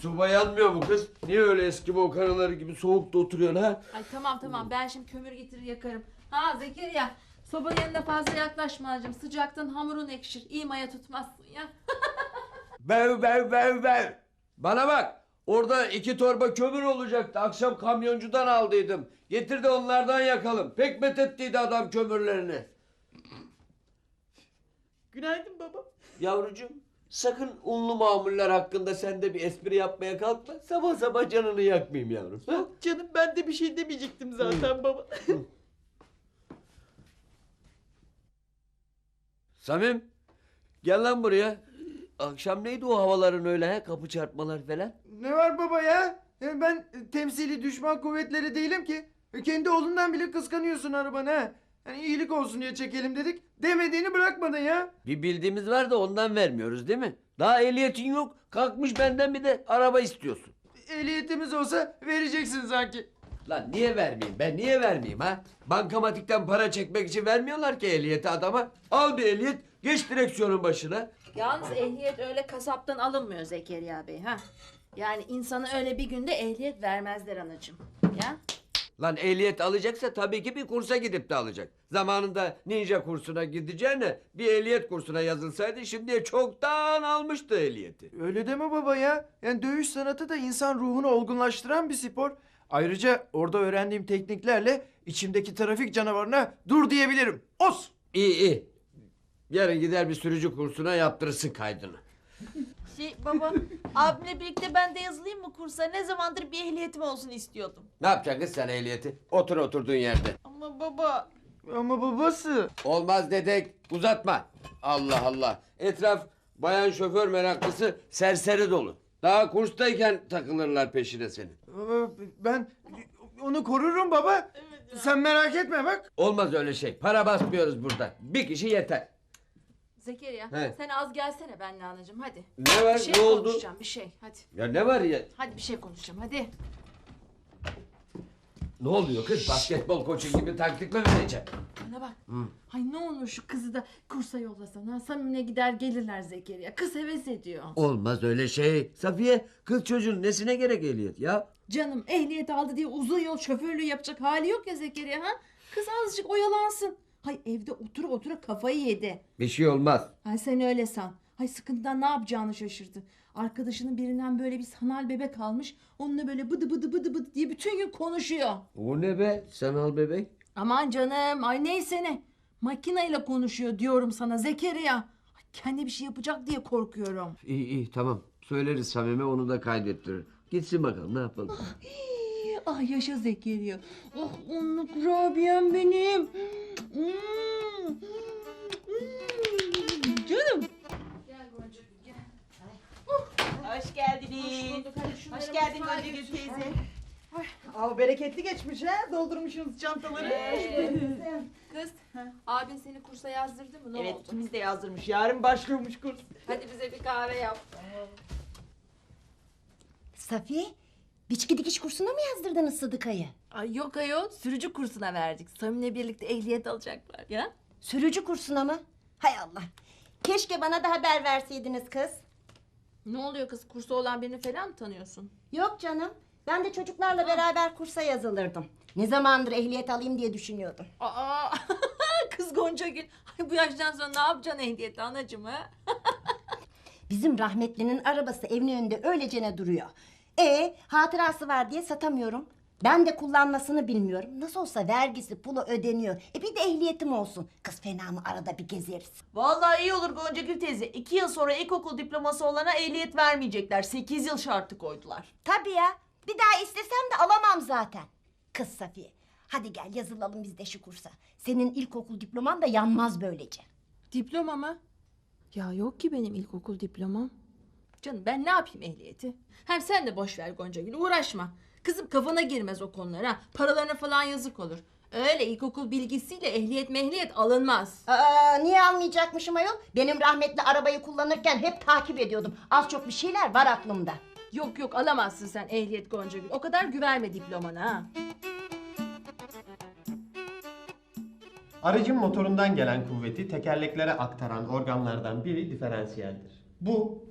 Soba yanmıyor mu kız? Niye öyle eski karıları gibi soğukta oturuyorsun ha? Ay tamam tamam ben şimdi kömür getirir yakarım. Ha Zekeriya sobanın yanına fazla yaklaşma anacığım. Sıcaktan hamurun ekşir. İyi maya tutmazsın ya. Bev bev bev bev. Bana bak. Orada iki torba kömür olacaktı. Akşam kamyoncudan aldıydım. Getir de onlardan yakalım. Pek met ettiydi adam kömürlerini. Günaydın baba. Yavrucuğum sakın unlu mamuller hakkında sen de bir espri yapmaya kalkma. Sabah sabah canını yakmayayım yavrum. ha? Yok canım ben de bir şey demeyecektim zaten baba. Samim gel lan buraya. Akşam neydi o havaların öyle ha? Kapı çarpmalar falan. Ne var baba ya? Ben temsili düşman kuvvetleri değilim ki. E, Kendi oğlundan bile kıskanıyorsun arabanı ha. Hani iyilik olsun diye çekelim dedik. Demediğini bırakmadın ya. Bir bildiğimiz var da ondan vermiyoruz değil mi? Daha ehliyetin yok. Kalkmış benden bir de araba istiyorsun. Ehliyetimiz olsa vereceksin sanki. Lan niye vermeyeyim ben niye vermeyeyim ha? Bankamatikten para çekmek için vermiyorlar ki ehliyeti adama. Al bir ehliyet geç direksiyonun başına. Yalnız ehliyet öyle kasaptan alınmıyor Zekeriya Bey ha. Yani insana öyle bir günde ehliyet vermezler anacığım. Ya. Lan ehliyet alacaksa tabii ki bir kursa gidip de alacak. Zamanında ninja kursuna gideceğine bir ehliyet kursuna yazılsaydı şimdiye çoktan almıştı ehliyeti. Öyle deme baba ya. Yani dövüş sanatı da insan ruhunu olgunlaştıran bir spor. Ayrıca orada öğrendiğim tekniklerle içimdeki trafik canavarına dur diyebilirim. Os! İyi iyi. Yarın gider bir sürücü kursuna yaptırırsın kaydını. Şey baba abimle birlikte ben de yazılayım mı kursa? Ne zamandır bir ehliyetim olsun istiyordum. Ne yapacaksın kız sen ehliyeti? Otur oturduğun yerde. Ama baba Ama babası. Olmaz dedek uzatma. Allah Allah. Etraf bayan şoför meraklısı serseri dolu. Daha kurstayken takılırlar peşine senin. Aa, Ben onu korurum baba. Sen merak etme bak. Olmaz öyle şey. Para basmıyoruz burada. Bir kişi yeter. Zekeriya He. sen az gelsene benimle anacığım hadi. Ne var? Bir şey ne oldu? konuşacağım bir şey hadi. Ya ne var ya? Hadi bir şey konuşacağım hadi. Ne oluyor kız? Basketbol koçu gibi taktik mi vereceksin? Bana bak. Ay ne olur şu kızı da kursa yollasan ha. Samim'le gider gelirler Zekeriya. Kız heves ediyor. Olmaz öyle şey. Safiye kız çocuğun nesine gerek ehliyet ya? Canım ehliyet aldı diye uzun yol şoförlüğü yapacak hali yok ya Zekeriya ha. Kız azıcık oyalansın. Hay evde otura otura kafayı yedi. Bir şey olmaz. Hay sen öyle san. Hay sıkıntıdan ne yapacağını şaşırdı. Arkadaşının birinden böyle bir sanal bebek almış. Onunla böyle bıdı bıdı bıdı bıdı diye bütün gün konuşuyor. O ne be? Sanal bebek. Aman canım ay neyse ne. Makineyle konuşuyor diyorum sana Zekeriya. Ay, kendi bir şey yapacak diye korkuyorum. İyi iyi tamam. Söyleriz Samim'e onu da kaydettirir. Gitsin bakalım ne yapalım. Ah yaşa Zekeriya. Oh onlu kurabiyem benim. Hmm. Canım. Gel Gonca gel. hoş geldiniz. Hoş geldin Gonca teyze. Av bereketli geçmiş ha. Doldurmuşsunuz çantaları. Kız abin seni kursa yazdırdı mı ne Evet oldu? ikimiz de yazdırmış. Yarın başlıyormuş kurs. Hadi bize bir kahve yap. Safiye, biçki dikiş kursuna mı yazdırdınız Sıdıka'yı? Ay yok ayol sürücü kursuna verdik. Samim'le birlikte ehliyet alacaklar ya. Sürücü kursuna mı? Hay Allah. Keşke bana da haber verseydiniz kız. Ne oluyor kız kursa olan birini falan mı tanıyorsun? Yok canım. Ben de çocuklarla beraber kursa yazılırdım. Ne zamandır ehliyet alayım diye düşünüyordum. Aa kız Gonca Gül. Ay bu yaştan sonra ne yapacaksın ehliyeti anacığım ha? Bizim rahmetlinin arabası evin önünde öylecene duruyor. E hatırası var diye satamıyorum. Ben de kullanmasını bilmiyorum. Nasıl olsa vergisi pulu ödeniyor. E bir de ehliyetim olsun. Kız fena mı arada bir gezeriz. Vallahi iyi olur Gonca Gül teyze. İki yıl sonra ilkokul diploması olana ehliyet vermeyecekler. Sekiz yıl şartı koydular. Tabii ya. Bir daha istesem de alamam zaten. Kız Safiye. Hadi gel yazılalım biz de şu kursa. Senin ilkokul diploman da yanmaz böylece. Diploma mı? Ya yok ki benim ilkokul diplomam. Canım ben ne yapayım ehliyeti? Hem sen de boş ver Gonca Gül uğraşma. Kızım kafana girmez o konular ha. Paralarına falan yazık olur. Öyle ilkokul bilgisiyle ehliyet mehliyet alınmaz. Aa, niye almayacakmışım ayol? Benim rahmetli arabayı kullanırken hep takip ediyordum. Az çok bir şeyler var aklımda. Yok yok alamazsın sen ehliyet Gonca Gül. O kadar güvenme diplomana ha. Aracın motorundan gelen kuvveti tekerleklere aktaran organlardan biri diferansiyeldir. Bu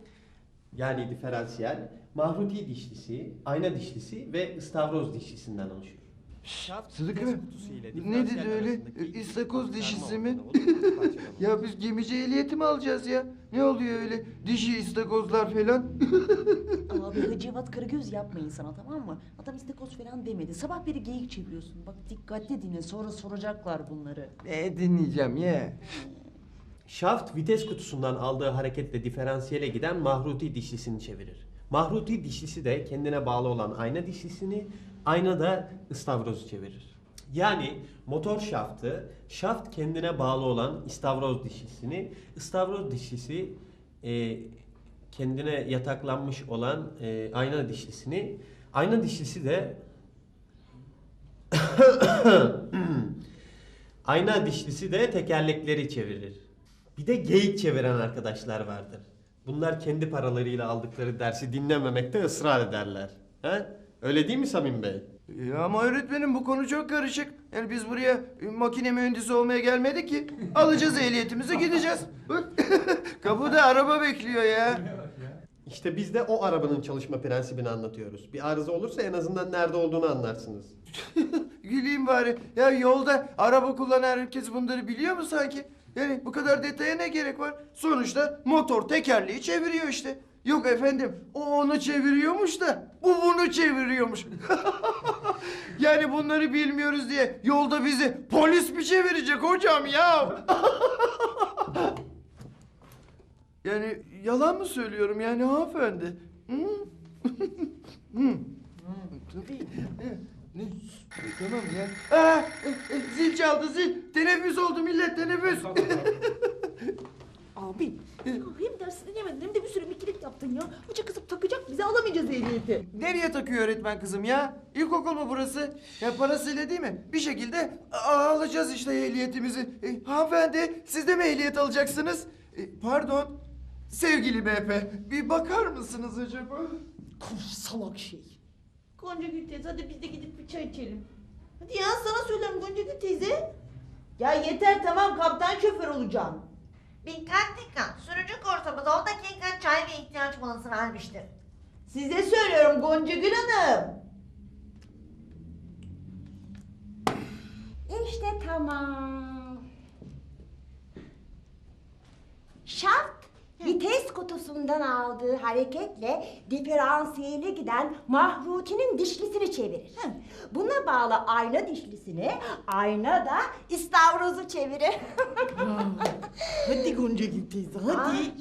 yani diferansiyel, mahruti dişlisi, ayna dişlisi ve ıstavroz dişlisinden oluşuyor. Sıdıka ne dedi öyle? İstakoz dişisi mi? ya biz gemici ehliyeti mi alacağız ya? Ne oluyor öyle dişi istakozlar falan? Abi Hacivat Karagöz yapma insana tamam mı? Adam istakoz falan demedi. Sabah beri geyik çeviriyorsun. Bak dikkatli dinle sonra soracaklar bunları. ne dinleyeceğim ya? Şaft vites kutusundan aldığı hareketle diferansiyele giden mahruti dişlisini çevirir. Mahruti dişlisi de kendine bağlı olan ayna dişlisini, ayna da ıstavrozu çevirir. Yani motor şaftı, şaft kendine bağlı olan istavroz dişlisini, istavroz dişlisi e, kendine yataklanmış olan e, ayna dişlisini, ayna dişlisi de Ayna dişlisi de tekerlekleri çevirir. Bir de geyik çeviren arkadaşlar vardır. Bunlar kendi paralarıyla aldıkları dersi dinlememekte ısrar ederler. He? Öyle değil mi Samim Bey? Ya ama öğretmenim bu konu çok karışık. Yani biz buraya e, makine mühendisi olmaya gelmedik ki. Alacağız ehliyetimizi gideceğiz. Bak kapıda araba bekliyor ya. İşte biz de o arabanın çalışma prensibini anlatıyoruz. Bir arıza olursa en azından nerede olduğunu anlarsınız. Güleyim bari. Ya yolda araba kullanan herkes bunları biliyor mu sanki? Yani bu kadar detaya ne gerek var? Sonuçta motor tekerleği çeviriyor işte. Yok efendim o onu çeviriyormuş da bu bunu çeviriyormuş. yani bunları bilmiyoruz diye yolda bizi polis mi çevirecek hocam ya? yani yalan mı söylüyorum yani hanımefendi? Hı? Hı. Ne? Tamam ya. Aa, e, e, zil çaldı zil. Teneffüs oldu millet teneffüs. Abi ya hem dersi dinlemedin hem de bir sürü mikilik yaptın ya. Hoca kızıp takacak bize alamayacağız ehliyeti. Nereye takıyor öğretmen kızım ya? İlkokul mu burası? Ya parasıyla değil mi? Bir şekilde alacağız işte ehliyetimizi. E, hanımefendi siz de mi ehliyet alacaksınız? E, pardon. Sevgili BP bir bakar mısınız acaba? Salak şey. Gonca Gül teyze hadi biz de gidip bir çay içelim. Hadi ya sana söylüyorum Gonca Gül teyze. Ya yeter tamam kaptan şoför olacağım. Dikkat dikkat. Sürücü kursumuz 10 dakika çay ve ihtiyaç molası vermiştir. Size söylüyorum Gonca Gül Hanım. İşte tamam. Şaft vites kutusundan aldığı hareketle diferansiyele giden mahrutinin dişlisini çevirir. Buna bağlı ayna dişlisini, ayna da istavrozu çevirir. Hadi Gonca teyze hadi. Ay.